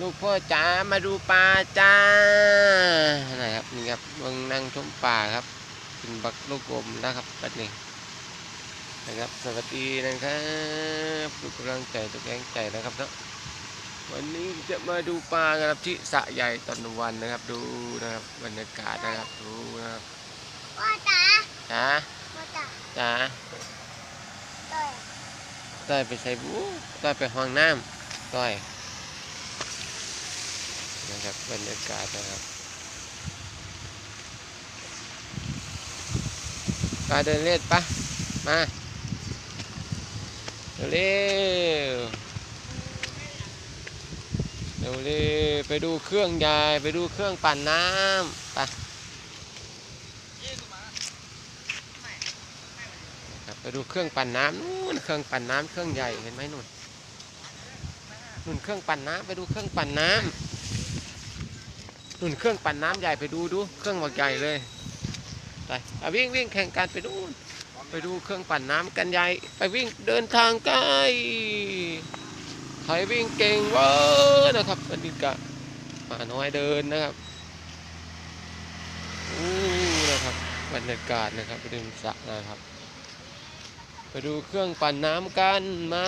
ลูกพ่อจ๋ามาดูปลาจ้านะครับนี่ครับเมืองนั่งชมป่าครับกินบักลูกอมนะครับปัดนี้นะครับสวัสดีนะครับทุกกำลังใจทุกแรงใจนะครับเนาะวันนี้จะมาดูปลากันครับที่สระใหญ่ตอนวันนะครับดูนะครับบรรยากาศนะครับดูนะครับพ่อจ๋าจ๋าพ่อจ๋าจ๋าเต้ยต้อยไปใส่บูต้อยไปห้องน้ำต้อย นะครับบรรยากาศนะครับปลาเดินเล่นปะมาเร็วเร็วเร็วไปดูเครื่องยายไปดูเครื่องปั่นน้ำไปไปดูเครื่องปั่นน้ำนู่นเครื่องปั่นน้ำเครื่องใหญ่เห็นไหมนู่นนู่นเครื่องปั่นน้ำไปดูเครื่องปั่นน้ำ นู่นเครื่องปั่นน้ำใหญ่ไปดูดูเครื่องบักใหญ่เลยไปอะวิ่งวิ่งแข่งกันไปดูนไปดูเครื่องปั่นน้ำกันใหญ่ไปวิ่งเดินทางไกลใครวิ่งเก่งเวะนะครับวันนี้กะมาน้อยเดินนะครับอู้นะครับบรรยากาศนะครับริมสระนะครับ ไปดูเครื่องปั่นน้ำกันมา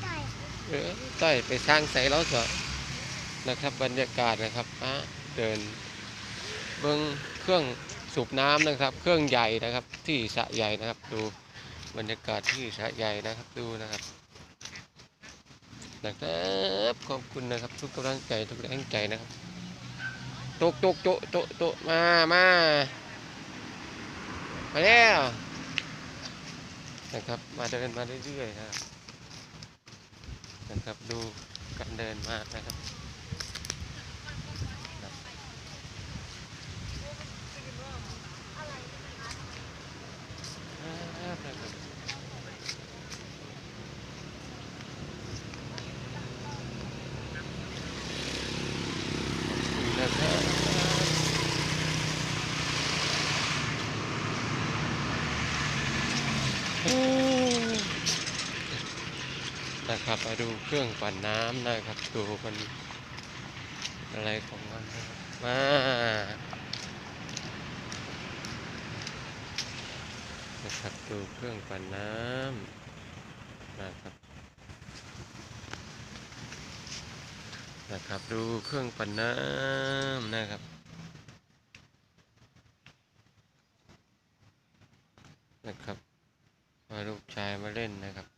เต้ยเออ ต้อยไปสร้างใส่แล้วก็นะครับ บรรยากาศนะครับอะเดินเบิ้งเครื่องสูบน้ำนะครับ เครื่องใหญ่นะครับ ที่สะใหญ่นะครับ ดูบรรยากาศที่สะใหญ่นะครับดูนะครับนะครับขอบคุณนะครับ ทุกกำลังใจทุกแรงใจนะครับโตกโตกโตโตโตมามามาแล้วนะครับ มาเดินมาเรื่อยๆนะครับ นะครับ ดูการเดินมานะครับนะครับ นะครับมาดูเครื่องปั่นน้ำนะครับดูมันอะไรของมันนะครับมานะครับดูเครื่องปั่นน้ำนะครับนะครับดูเครื่องปั่นน้ำนะครับนะครับมาลูกชายมาเล่นนะครับ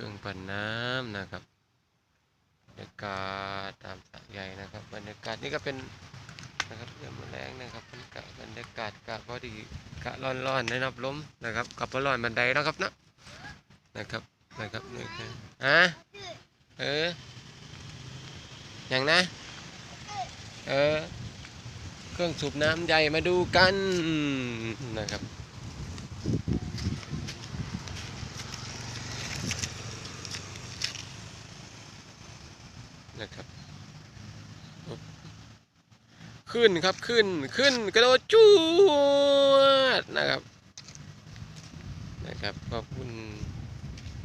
รื่อง ปั่นน้ำนะครับบรรยากาศตามสระใหญ่นะครับ บรรยากาศนี่ก็เป็นนะครับเรื่องมแรงนะครับบรรยากาศบรรยากาศกะพอดีกะร้อนๆนะครับลมนะครับกับพอร้อนบันไดนะครับนะนะครับนะครับนี่คืออะเอออย่างนะเออเครื่องสูบน้ำใหญ่มาดูกันนะครับ ขึ้นครับขึ้นขึ้นกระโดดจูดนะครับนะครับขอบคุณ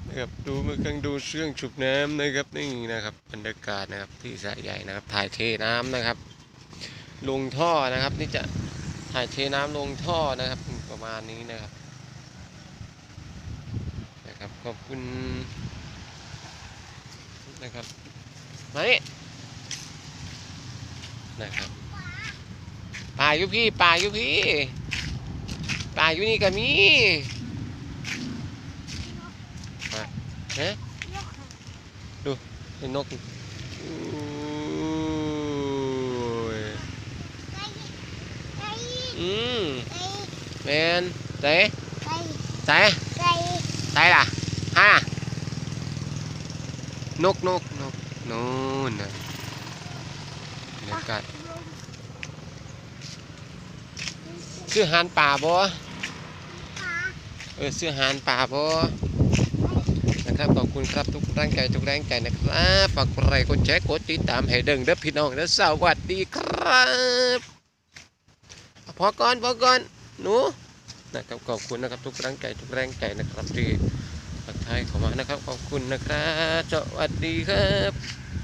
นะครับดูมือเครื่องดูเครื่องฉุบน้ำนะครับนี่นะครับบรรยากาศนะครับที่สะใหญ่นะครับ ถ่ายเทน้ำนะครับ ลงท่อนะครับนี่จะถ่ายเทน้ำลงท่อนะครับประมาณนี้นะครับนะครับขอบคุณนะครับมานี่นะครับ ป่าอยู่พี่ป่าอยู่พี่ป่าอยู่นี่ก็มีมาเฮ้เห็นนกอู้ยอืมแมนใส่ใส่ใส่ล่ะฮะนกนกนกนู่นนะบรรยากาศ ซื้อหานป่าบ่เออซื้อหารป่าบ่นะครับขอบคุณครับทุกแรงใจทุกแรงใจนะครับฝากกดไลค์กดแชร์กดติดตามให้เดิงเด้อพี่น้องเด้อสวัสดีครับพอก่อนพอก่อนหนูนะครับขอบคุณนะครับทุกแรงใจทุกแรงใจนะครับที่ทักทายเข้ามานะครับขอบคุณนะครับสวัสดีครับ